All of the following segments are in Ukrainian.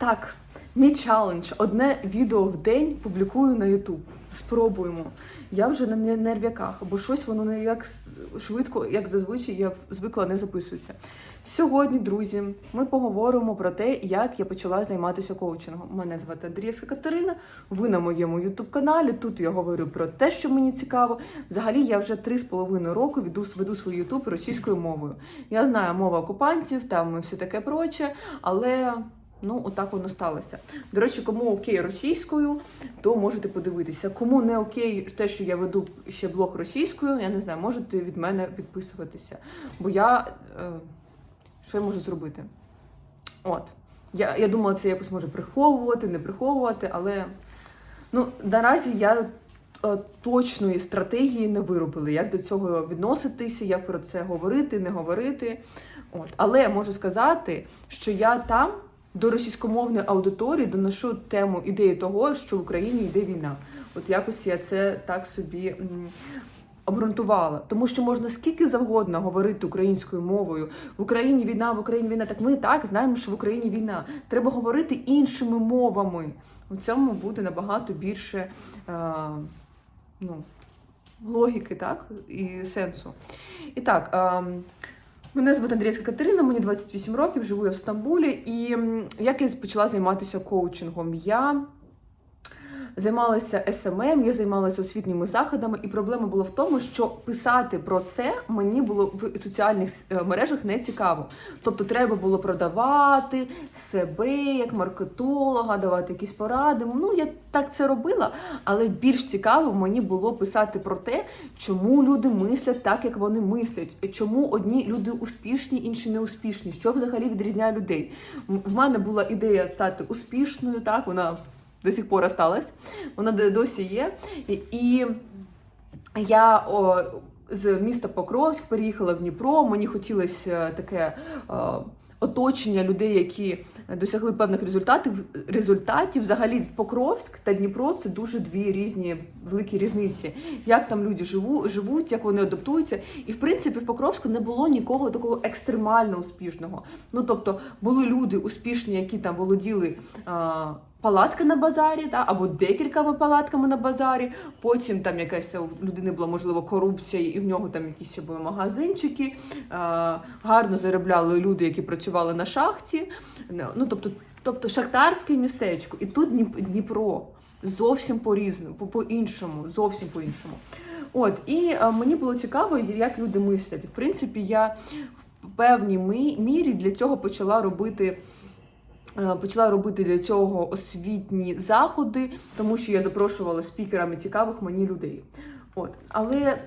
Так, мій челендж. Одне відео в день публікую на YouTube. Спробуємо. Я вже на нервяках, бо щось воно не як швидко, як зазвичай я звикла не записується. Сьогодні, друзі, ми поговоримо про те, як я почала займатися коучингом. Мене звати Андрієвська Катерина. Ви на моєму youtube каналі. Тут я говорю про те, що мені цікаво. Взагалі, я вже три з половиною року веду, веду свій ютуб російською мовою. Я знаю мову окупантів, там все таке проче, але. Ну, отак воно сталося. До речі, кому окей російською, то можете подивитися. Кому не окей те, що я веду ще блог російською, я не знаю, можете від мене відписуватися. Бо я. Е, що я можу зробити? От. Я, я думала, це якось може приховувати, не приховувати, але ну, наразі я е, точної стратегії не виробила, як до цього відноситися, як про це говорити, не говорити. От. Але можу сказати, що я там до російськомовної аудиторії доношу тему ідеї того, що в Україні йде війна. От якось я це так собі обґрунтувала. Тому що можна скільки завгодно говорити українською мовою. В Україні війна, в Україні війна. Так ми так знаємо, що в Україні війна. Треба говорити іншими мовами. У цьому буде набагато більше е, ну, логіки, так, і сенсу. І так. Е, Мене звати Андрійська Катерина, мені 28 років, живу я в Стамбулі. І як я почала займатися коучингом? Я займалася СММ, я займалася освітніми заходами, і проблема була в тому, що писати про це мені було в соціальних е, мережах не цікаво. Тобто треба було продавати себе як маркетолога, давати якісь поради. Ну я так це робила, але більш цікаво мені було писати про те, чому люди мислять так, як вони мислять, чому одні люди успішні, інші не успішні, що взагалі відрізняє людей. В мене була ідея стати успішною, так вона до сих пор осталась, вона досі є. І- я о, з міста Покровськ переїхала в Дніпро. Мені хотілося таке е, оточення людей, які досягли певних результатів. Результатів взагалі Покровськ та Дніпро це дуже дві різні великі різниці. Як там люди живу, живуть, як вони адаптуються. І в принципі в Покровську не було нікого такого екстремально успішного. Ну тобто були люди успішні, які там володіли. А, Палатка на базарі, та, або декількома палатками на базарі. Потім там якась у людини була можливо корупція, і в нього там якісь ще були магазинчики. Гарно заробляли люди, які працювали на шахті. Ну тобто, тобто шахтарське містечко. І тут Дніп- Дніпро зовсім по-різному, по- по-іншому, зовсім по-іншому. От, і а, мені було цікаво, як люди мислять. В принципі, я в певній мірі для цього почала робити. Е, Почала робити для цього освітні заходи, тому що я запрошувала спікерами цікавих мені людей. От, але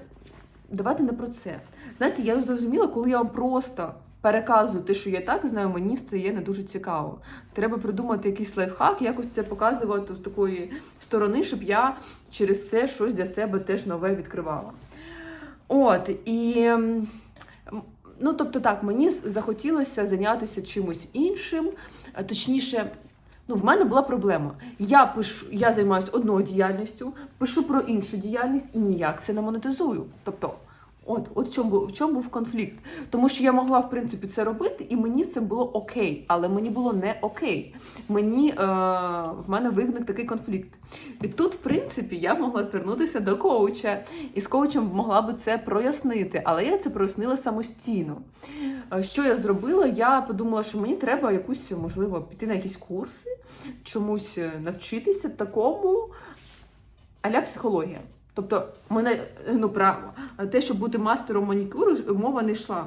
давайте не про це. Знаєте, я зрозуміла, коли я вам просто переказую те, що я так знаю, мені стає не дуже цікаво. Треба придумати якийсь лайфхак, якось це показувати з такої сторони, щоб я через це щось для себе теж нове відкривала. От і. Ну, тобто так, мені захотілося зайнятися чимось іншим, точніше. Ну, в мене була проблема. Я пишу, я займаюся одною діяльністю, пишу про іншу діяльність і ніяк це не монетизую. Тобто, от, от в чому, в чому був конфлікт. Тому що я могла, в принципі, це робити, і мені це було окей, але мені було не окей. Мені е, в мене виник такий конфлікт. І тут, в принципі, я могла звернутися до коуча, і з коучем могла би це прояснити, але я це прояснила самостійно. Е, Що я зробила? Я подумала, що мені треба якусь, можливо, піти на якісь курси, чомусь е, навчитися такому аля психологія. Тобто, мене ну право, те, щоб бути мастером манікюру, мова не йшла.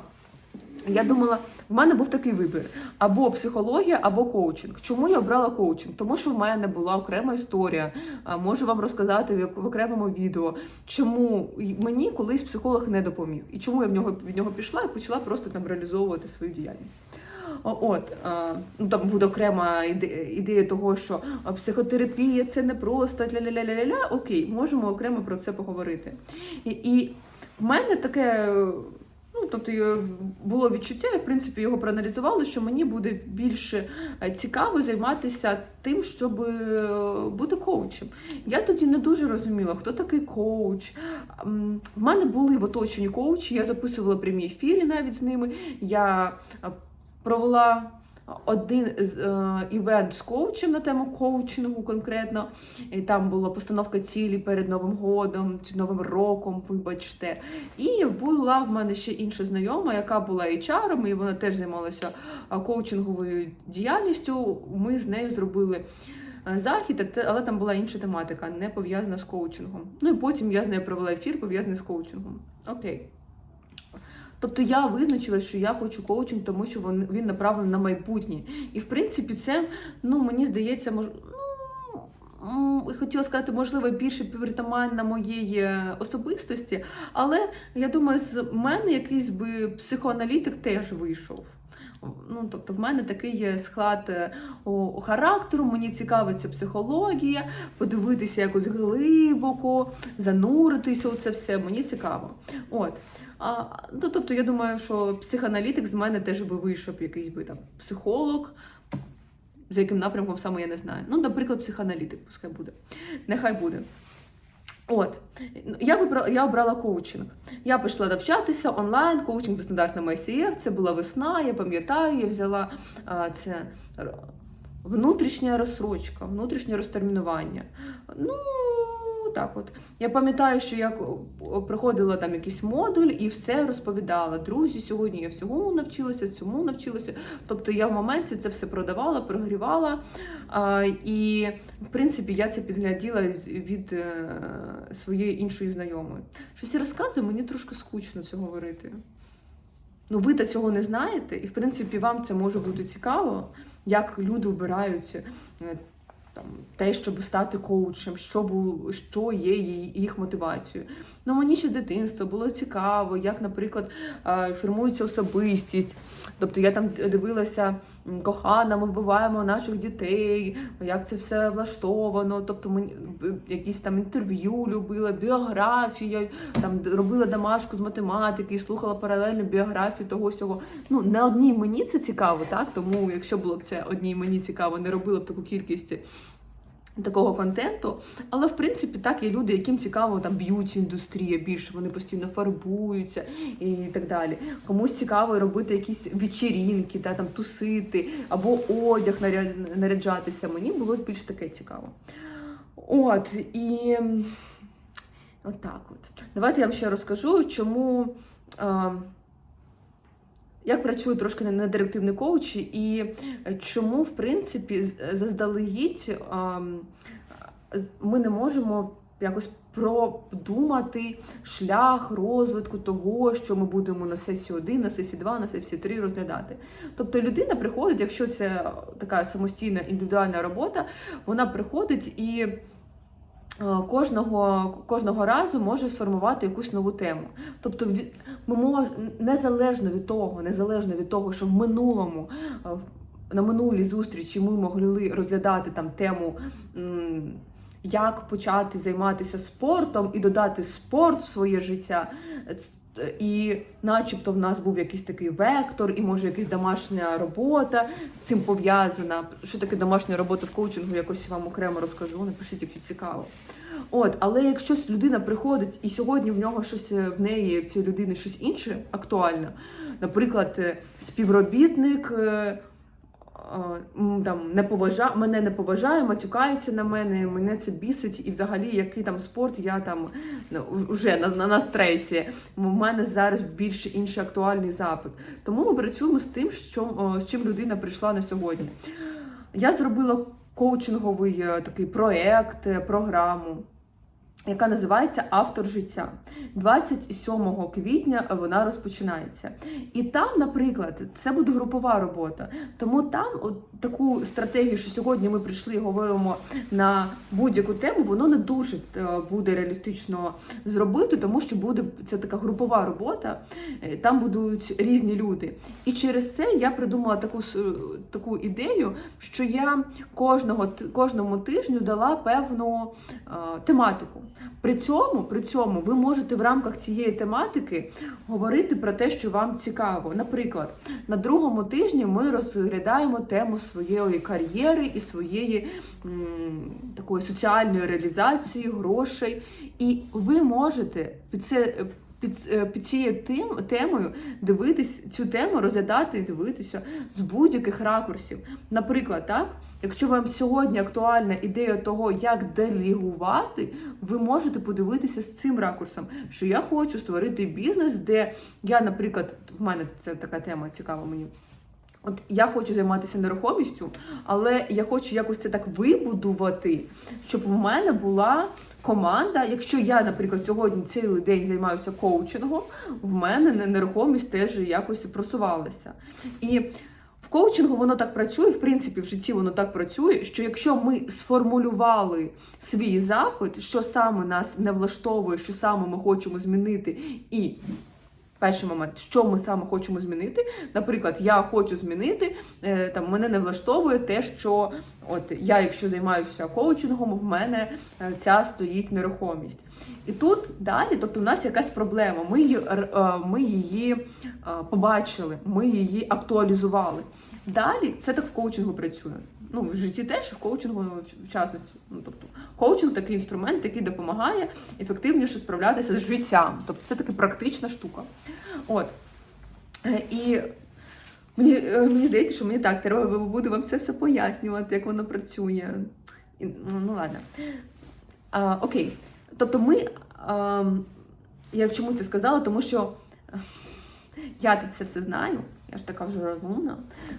Я думала, в мене був такий вибір: або психологія, або коучинг. Чому я обрала коучинг? Тому що в мене була окрема історія. Можу вам розказати в окремому відео, чому мені колись психолог не допоміг, і чому я в нього від нього пішла і почала просто там реалізовувати свою діяльність. От ну там буде окрема ідея того, що психотерапія це не просто ля-ля-ля-ля-ля. Окей, можемо окремо про це поговорити. І, і в мене таке. Ну, тобто е, було відчуття, я в принципі його проаналізувала, що мені буде більше е, цікаво займатися тим, щоб е, бути коучем. Я тоді не дуже розуміла, хто такий коуч. В мене були в оточенні коучі, я записувала прямі ефіри навіть з ними. Я е, провела один з е, івент з коучем на тему коучингу конкретно. І там була постановка цілі перед Новим годом чи Новим роком, вибачте. І була в мене ще інша знайома, яка була HR, і вона теж займалася коучинговою діяльністю. Ми з нею зробили. е, Захід, але там була інша тематика, не пов'язана з коучингом. Ну і потім я з нею провела ефір, пов'язаний з коучингом. Окей. Тобто я визначила, що я хочу коучинг, тому що він, він направлений на майбутнє. І в принципі, це, ну мені здається, мож... ну, хотіла сказати, можливо, більше притаманна моєї е, особистості, але я думаю, з мене якийсь би психоаналітик теж вийшов. Ну, тобто, в мене такий є склад е, о, характеру, мені цікавиться психологія, подивитися якось глибоко, зануритися у це все, мені цікаво. От. А, ну, тобто, я думаю, що психоаналітик з мене теж би вийшов якийсь би там психолог, за яким напрямком саме я не знаю. Ну, наприклад, психоаналітик, пускай буде. Нехай буде. От, я вибрала, я обрала коучинг. Я пішла навчатися онлайн, коучинг за стандартними ICF. Це була весна, я пам'ятаю, я взяла а, це внутрішня розсрочка, внутрішнє розтермінування. Ну, так от. Я пам'ятаю, що я о, проходила там якийсь модуль і все розповідала. Друзі, сьогодні я всьому навчилася, цьому навчилася. Тобто я в моменті це все продавала, прогрівала. І, в принципі, я це підгляділа від е, своєї іншої знайомої. Щось я розказую, мені трошки скучно це говорити. Ну, ви та цього не знаєте, і в принципі вам це може бути цікаво, як люди обирають е, там, те, щоб стати коучем, що, бу- що є їх мотивацією. Ну, мені ще з дитинства було цікаво, як, наприклад, е, формується особистість. Тобто я там дивилася кохана, ми вбиваємо наших дітей, як це все влаштовано. Тобто мені якісь там інтерв'ю любила, біографія, там робила домашку з математики, слухала паралельно біографію того сього. Ну, не одній мені це цікаво, так? Тому якщо було б це одній мені цікаво, не робила б таку кількість такого контенту. Але в принципі так є люди, яким цікаво там б'юті індустрія більше, вони постійно фарбуються і так далі. Комусь цікаво робити якісь вечірінки, та, там тусити або одяг наряджатися. Мені було більш таке цікаво. От і м, отак от. Давайте я вам ще розкажу, чому. Е, як працює трошки на недирективний коуч, і чому, в принципі, з- заздалегідь ми не можемо якось продумати шлях розвитку того, що ми будемо на сесії 1, на сесії 2, на сесії 3 розглядати. Тобто людина приходить, якщо це така самостійна індивідуальна робота, вона приходить і. Е, Кожного, кожного разу може сформувати якусь нову тему. Тобто ми мож, незалежно від того, незалежно від того, що в минулому е, на минулій зустрічі ми могли розглядати там тему. Як почати займатися спортом і додати спорт в своє життя. І начебто в нас був якийсь такий вектор, і може якась домашня робота з цим пов'язана. Що таке домашня робота в коучингу, якось вам окремо розкажу. Напишіть, якщо цікаво. От, але якщо людина приходить і сьогодні в нього щось е, в неї, в цієї людини щось інше актуальне, наприклад, е, співробітник. Е, е, Там не поважа... мене не поважає, матюкається на мене, мене це бісить, і взагалі який там спорт, я там ну, вже на, на, на стресі. У мене зараз більш інший актуальний запит. Тому ми працюємо з тим, що, з чим людина прийшла на сьогодні. Я зробила коучинговий е, такий проект, е, програму, яка називається Автор життя. 27 квітня вона розпочинається. І там, наприклад, це буде групова робота. Тому там от таку стратегію, що сьогодні ми прийшли і говоримо на будь-яку тему, воно не дуже е, буде реалістично зробити, тому що буде це така групова робота, е, там будуть різні люди. І через це я придумала таку таку ідею, що я кожного кожному тижню дала певну е, тематику. При цьому, при цьому ви можете в рамках цієї тематики говорити про те, що вам цікаво. Наприклад, на другому тижні ми розглядаємо тему своєї кар'єри і своєї м, такої соціальної реалізації, грошей. І ви можете під це під, е, під цією тем, темою дивитись цю тему, розглядати і дивитися з будь-яких ракурсів. Наприклад, так, якщо вам сьогодні актуальна ідея того, як делігувати, ви можете подивитися з цим ракурсом, що я хочу створити бізнес, де я, наприклад, в мене це така тема цікава мені. От я хочу займатися нерухомістю, але я хочу якось це так вибудувати, щоб в мене була команда. Якщо я, наприклад, сьогодні цілий день займаюся коучингом, в мене нерухомість теж якось просувалася. І в коучингу воно так працює, в принципі, в житті воно так працює, що якщо ми сформулювали свій запит, що саме нас не влаштовує, що саме ми хочемо змінити, і Перший момент, що ми саме хочемо змінити. Наприклад, я хочу змінити, е, там мене не влаштовує те, що от я, якщо займаюся коучингом, в мене е, ця стоїть нерухомість. І тут далі, тобто, у нас якась проблема. Ми її, е, ми її побачили, ми її актуалізували. Далі це так в коучингу працює. Ну, в житті теж, в коучингу в частності. Ну, тобто, коучинг такий інструмент, який допомагає ефективніше справлятися з життям. Тобто це така практична штука. От. Е, І мені, е, мені здається, що мені так треба буде вам це все пояснювати, як воно працює. І, ну, ну ладно. А, окей. Тобто ми. А, я чому це сказала? Тому що я це все знаю. Я ж така вже розумна.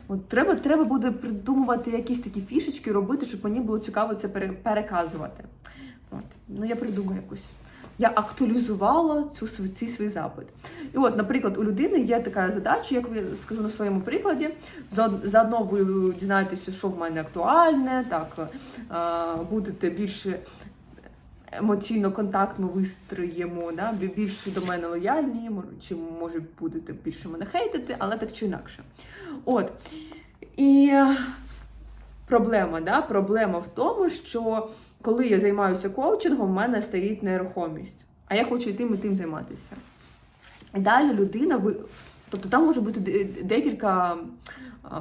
От треба, треба буде придумувати якісь такі фішечки, робити, щоб мені було цікаво це пере- переказувати. От. Ну, я придумаю якусь. Я актуалізувала цю цей свій запит. І от, наприклад, у людини є така задача, як я скажу на своєму прикладі. Заодно ви дізнаєтеся, що в мене актуальне, так будете більше емоційно контактно вистроїмо, да, більше до мене лояльні, чи може будете більше мене хейтити, але так чи інакше. От. І проблема, да? проблема в тому, що коли я займаюся коучингом, в мене стоїть нерухомість, а я хочу і тим, і тим займатися. Далі людина, ви... тобто там може бути декілька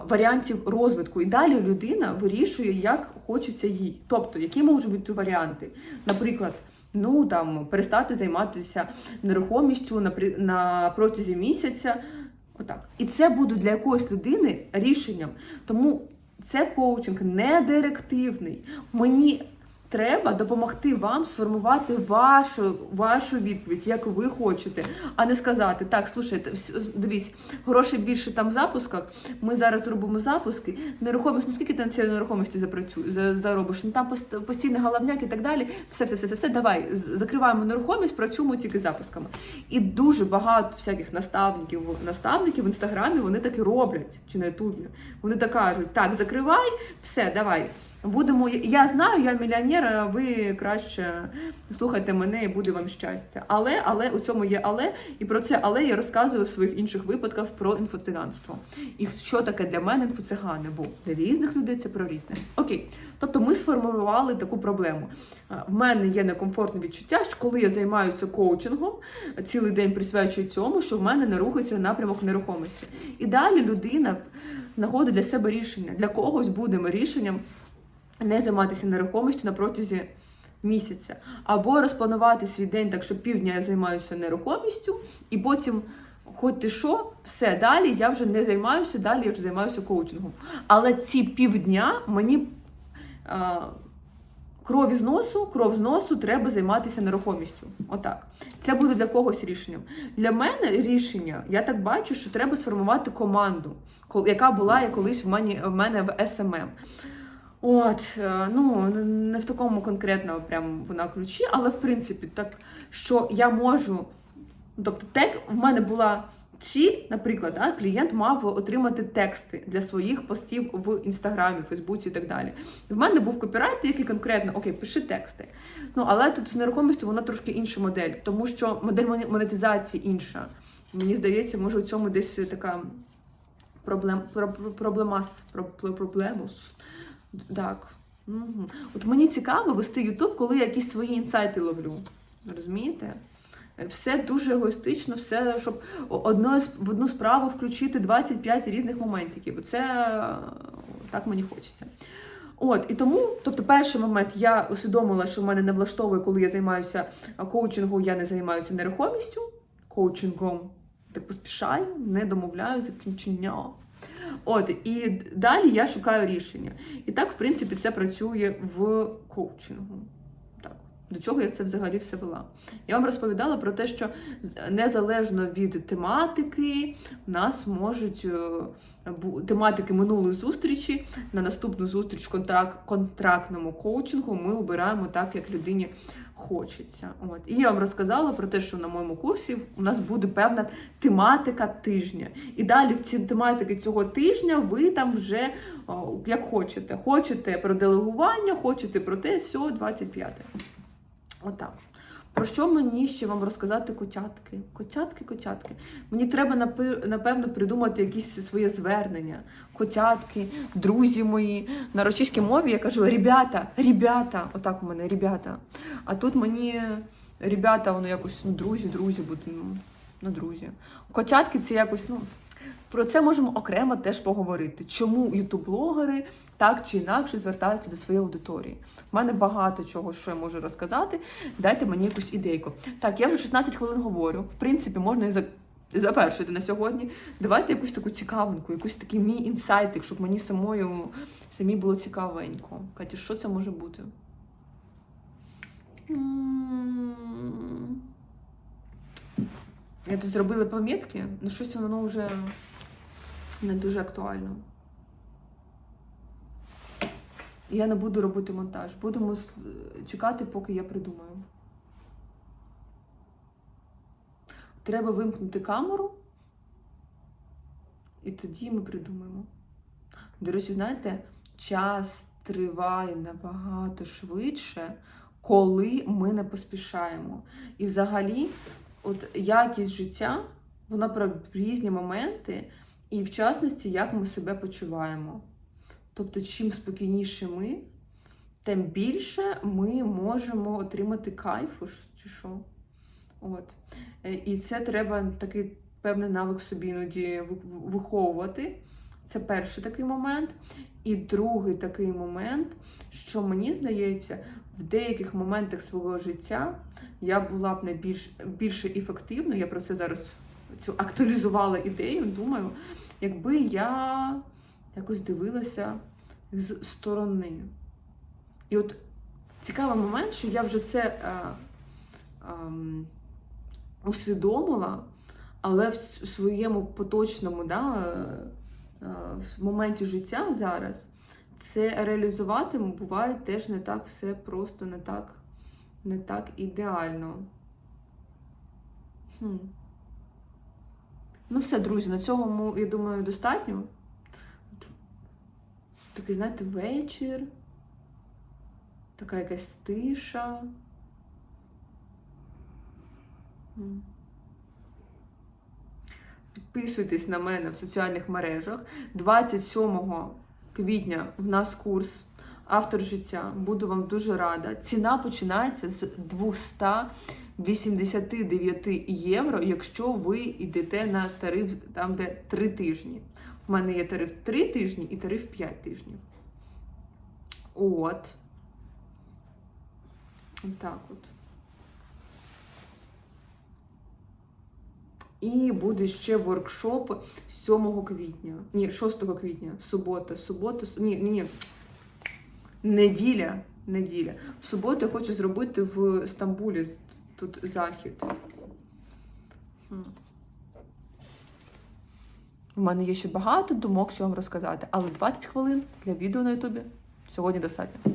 варіантів розвитку. І далі людина вирішує, як хочеться їй. Тобто, які можуть бути варіанти. Наприклад, ну там перестати займатися нерухомістю на, на протязі місяця. Отак. І це буде для якоїсь людини рішенням. Тому це коучинг не директивний. Мені треба допомогти вам сформувати вашу, вашу відповідь, як ви хочете, а не сказати, так, слушайте, дивись, грошей більше там в запусках. Ми зараз зробимо запуски. Нерухомість, ну скільки ти на цій нерухомості заробиш? Ну там пост- постійний головняк і так далі. Все, все, все, все, все. Давай закриваємо нерухомість, працюємо тільки запусками. І дуже багато всяких наставників, наставників в інстаграмі вони так і роблять, чи на ютубі. Вони так кажуть, так, закривай, все, давай. Будемо. Я знаю, я мільйонер, а ви краще слухайте мене і буде вам щастя. Але, але у цьому є але, і про це але я розказую в своїх інших випадках про інфоциганство. І що таке для мене інфоцигани, бо для різних людей це про різне. Окей, тобто ми сформували таку проблему. В мене є некомфортне відчуття, що коли я займаюся коучингом, цілий день присвячую цьому, що в мене не рухається напрямок нерухомості. І далі людина знаходить для себе рішення. Для когось буде рішенням не займатися нерухомістю на протязі місяця, або розпланувати свій день так, що півдня я займаюся нерухомістю, і потім, хоч ти що, все далі я вже не займаюся, далі я вже займаюся коучингом. Але ці півдня мені а, кров із носу, кров з носу треба займатися нерухомістю. Отак. Це буде для когось рішенням. Для мене рішення, я так бачу, що треба сформувати команду, яка була колись в мене в СММ. От, е, ну не в такому конкретно прям вона ключі, але в принципі, так що я можу. Тобто, тек в мене була ціль, наприклад, да, клієнт мав отримати тексти для своїх постів в інстаграмі, Фейсбуці і так далі. І в мене був копірайт, який конкретно окей, пиши тексти. Ну але тут з нерухомістю вона трошки інша модель, тому що модель монетизації інша. Мені здається, може у цьому десь така проблем, про- про- проблемас, про- про- проблемус. Так. Угу. От мені цікаво вести Ютуб, коли я якісь свої інсайти ловлю. Розумієте? Все дуже егоїстично, все, щоб одно, в одну справу включити 25 різних моментиків. Це е, так мені хочеться. От, і тому, тобто, перший момент я усвідомила, що в мене не влаштовує, коли я займаюся коучингом, я не займаюся нерухомістю. коучингом. Так поспішаю, не домовляю закінчення. От, і далі я шукаю рішення. І так, в принципі, це працює в коучингу. До чого я це взагалі все вела? Я вам розповідала про те, що незалежно від тематики, у нас можуть е, тематики минулої зустрічі на наступну зустріч в контрак- контрактному коучингу ми обираємо так, як людині хочеться. От. І я вам розказала про те, що на моєму курсі у нас буде певна тематика тижня. І далі в ці тематики цього тижня ви там вже як хочете. Хочете про делегування, хочете про те, все, 25. Отак. Про що мені ще вам розказати котятки? Котятки, котятки. Мені треба напевно придумати якісь своє звернення. Котятки, друзі мої. На російській мові я кажу ребята, ребята. Отак у мене ребята. А тут мені ребята, воно якось ну, друзі, друзі будуть. Ну, ну, друзі. Котятки це якось, ну. Про це можемо окремо теж поговорити. Чому ютуб-блогери так чи інакше звертаються до своєї аудиторії? У мене багато чого, що я можу розказати. Дайте мені якусь ідейку. Так, я вже 16 хвилин говорю. В принципі, можна і за. Завершити на сьогодні. Давайте якусь таку цікавинку, якусь такий мій інсайтик, щоб мені самою самі було цікавенько. Катя, що це може бути? Я тут зробила пам'ятки, але щось воно вже не дуже актуально. Я не буду робити монтаж. Будемо чекати, поки я придумаю. Треба вимкнути камеру, і тоді ми придумаємо. До речі, знаєте, час триває набагато швидше, коли ми не поспішаємо. І взагалі, от якість життя, вона про різні моменти, і в частності, як ми себе почуваємо. Тобто, чим спокійніше ми, тим більше ми можемо отримати кайфу, чи що. От. Е, І це треба такий певний навик собі іноді ви- ви- виховувати. Це перший такий момент. І другий такий момент, що мені здається, в деяких моментах свого життя я була б найбільш більше ефективною. Я про це зараз цю актуалізувала ідею, думаю, якби я якось дивилася з сторони. І от цікавий момент, що я вже це е, ем, усвідомила, але в своєму поточному да, е, е, в моменті життя зараз це реалізувати буває теж не так все просто, не так, не так ідеально. Хм. Ну, все, друзі, на цьому, я думаю, достатньо. Такий, знаєте, вечір, така якась тиша. Підписуйтесь на мене в соціальних мережах. 27 квітня в нас курс Автор життя. Буду вам дуже рада. Ціна починається з 289 євро, якщо ви йдете на тариф там, де 3 тижні. У мене є тариф 3 тижні і тариф 5 тижнів. От. Так от. І буде ще воркшоп 7 квітня. Ні, 6 квітня, субота, субота, су- ні, ні, ні. Неділя, неділя. В суботу я хочу зробити в Стамбулі тут захід. У мене є ще багато думок, що вам розказати, але 20 хвилин для відео на Ютубі сьогодні достатньо.